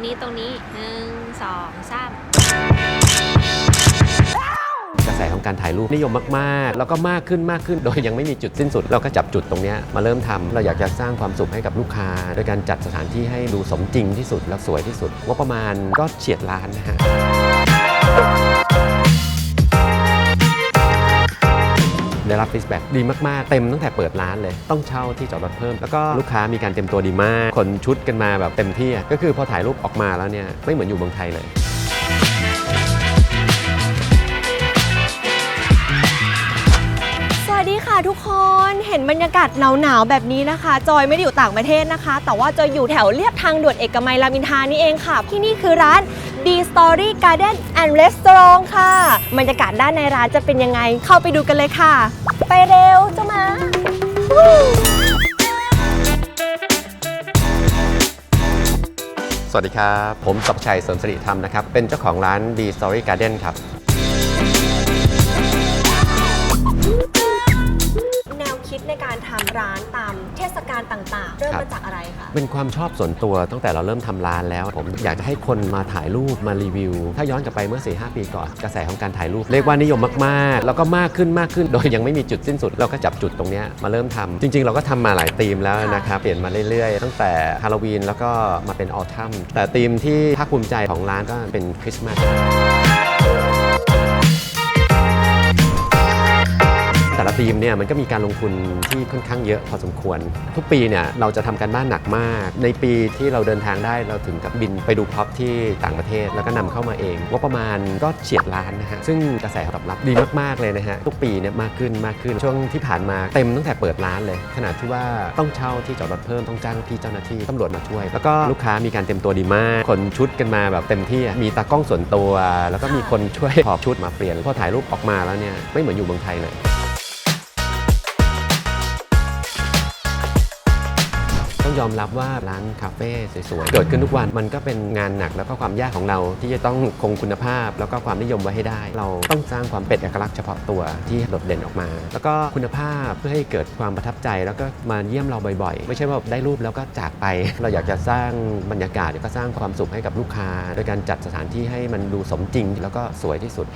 รงนี้ตรงนี้หนึ่งสองสามกระแสของการถ่ายรูปนิยมมาก ๆ แล้วก็มากขึ้นมากขึ้น โดยยังไม่มีจุดสิ้นสุด เราก็จับจุดตรงนี้มาเริ่มทำเราอยากจะสร้างความสุขให้กับลูกค้า โดยการจัดสถานที่ให้ดูสมจริงที่สุดและสวยที่สุดว่าประมาณก็เฉียดล้านนะฮะ รับฟีดแบ็กดีมากๆ เต็มตั้งแต่เปิดร้านเลย ต้องเช่าที่จอดรถเพิ่ม แล้วก็ลูกค้ามีการเตรียมตัวดีมาก คนชุดกันมาแบบเต็มที่ก็คือพอถ่ายรูปออกมาแล้วเนี่ยไม่เหมือนอยู่เมืองไทยเลยสวัสดีค่ะทุกคนเห็นบรรยากาศหนาวๆแบบนี้นะคะ จอยไม่ได้อยู่ต่างประเทศนะคะ แต่ว่าจอยอยู่แถวเรียบทางด่วนเอกมัยรามินทานี่เองค่ะ ที่นี่คือร้าน B Story Garden and Restaurant ค่ะบรรยากาศด้านในร้านจะเป็นยังไงเข้าไปดูกันเลยค่ะ ไปเร็วเจ้ามาสวัสดีครับ ผมสับชัยเสริมสิริธรรมนะครับ เป็นเจ้าของร้าน D Story Garden ครับ คิดในการทำร้านตามเทศกาลต่างๆ เริ่มครับมาจากอะไรคะ เป็นความชอบส่วนตัวตั้งแต่เราเริ่มทำร้านแล้ว ผมอยากจะให้คนมาถ่ายรูปมารีวิว ถ้าย้อนกลับไปเมื่อ 4-5 ปีก่อนกระแสของการถ่ายรูป เรียกว่านิยมมากๆ แล้วก็มากขึ้นมากขึ้น โดยยังไม่มีจุดสิ้นสุด เราก็จับจุดตรงเนี้ยมาเริ่มทำจริง ๆ เราก็ทำมาหลายธีมแล้วนะครับเปลี่ยนมาเรื่อยๆ ตั้งแต่ฮาโลวีนแล้วก็มาเป็นออทัมแต่ธีมที่ภาคภูมิใจของร้านก็เป็นคริสต์มาส ซีมเนี่ยมันก็มีการลงทุนที่ค่อนข้างเยอะพอสมควร ทุกปีเนี่ยเราจะทำการบ้านหนักมาก ในปีที่เราเดินทางได้เราถึงกับบินไปดูพ็อพที่ต่างประเทศแล้วก็นำเข้ามาเองว่าประมาณก็เฉียดล้านนะฮะซึ่งกระแสตอบรับดีมากๆเลยนะฮะทุกปีเนี่ยมากขึ้นมากขึ้นช่วงที่ผ่านมาเต็มตั้งแต่เปิดร้านเลย ขนาดที่ว่าต้องเช่าที่จอดรถเพิ่มต้องจ้างพี่เจ้าหน้าที่ตำรวจมาช่วย แล้วก็ลูกค้ามีการเตรียมตัวดีมากคนชุดกันมาแบบเต็มที่มีตากล้องส่วนตัว แล้วก็มีคนช่วยขอบชุดมาเปลี่ยนพอถ่ายรูปออกมาแล้วเนี่ยไม่เหมือนอยู่เมืองไทยเลย ต้องยอมรับว่าร้านคาเฟ่สวยๆ เกิดขึ้นทุกวันมันก็เป็นงานหนักแล้วก็ความยากของเราที่จะต้องคงคุณภาพ แล้วก็ความนิยมไว้ให้ได้ เราต้องสร้างความเป็นเอกลักษณ์เฉพาะตัวที่โดดเด่นออกมา แล้วก็คุณภาพเพื่อให้เกิดความประทับใจแล้วก็มาเยี่ยมเราบ่อยๆ ไม่ใช่ว่าได้รูปแล้วก็จากไป เราอยากจะสร้างบรรยากาศแล้วก็สร้างความสุขให้กับลูกค้า โดยการจัดสถานที่ให้มันดูสมจริง แล้วก็สวยที่สุด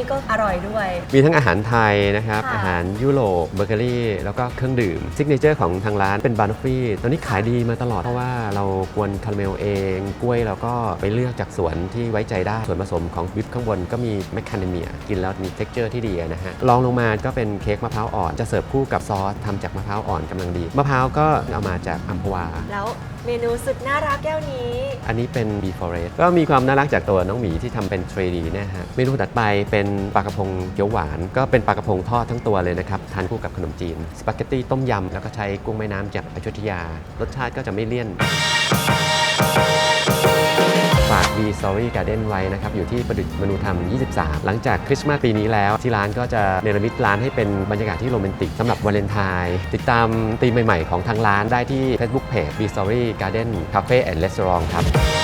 นี่ก็อร่อยด้วย มีทั้งอาหารไทยนะครับ ค่ะ อาหารยุโรปเบเกอรี่ แล้วก็เครื่องดื่มซิกเนเจอร์ของทางร้านเป็นบานอฟฟี่ตอนนี้ขายดีมาตลอด เพราะว่าเรากวนคาราเมลเอง กล้วยเราก็ไปเลือกจากสวนที่ไว้ใจได้ ส่วนผสมของวิปข้างบนก็มีแมคคาเดเมีย กินแล้วมีเท็กเจอร์ที่ดีนะฮะรองลงมาก็เป็นเค้กมะพร้าวอ่อนจะเสิร์ฟคู่กับซอสทำจากมะพร้าวอ่อนกำลังดีมะพร้าวก็เอามาจากอัมพวา แล้วเมนูสุดน่ารักแก้วนี้ อันนี้เป็น b f o r e s t ก็มีความน่ารักจากตัวน้องหมีที่ทำเป็น 3D เนะฮะ เมนูถัดไปเป็นปลากระพงเกี๊ยวหวาน ก็เป็นปลากระพงทอดทั้งตัวเลยนะครับ ทานคู่กับขนมจีน สปาเกตตี้ต้มยำ แล้วก็ใช้กุ้งแม่น้ำจากอยุธยา รสชาติก็จะไม่เลี่ยน Story Garden ไว้นะครับอยู่ที่ประดิษฐ์มนุธรรม 23 หลังจากคริสต์มาสปีนี้แล้วที่ร้านก็จะเนรมิตร้านให้เป็นบรรยากาศที่โรแมนติกสำหรับวาเลนไทน์ติดตามธีมใหม่ ๆ ของทางร้านได้ที่ Facebook Page B Story Garden Cafe and Restaurant ครับ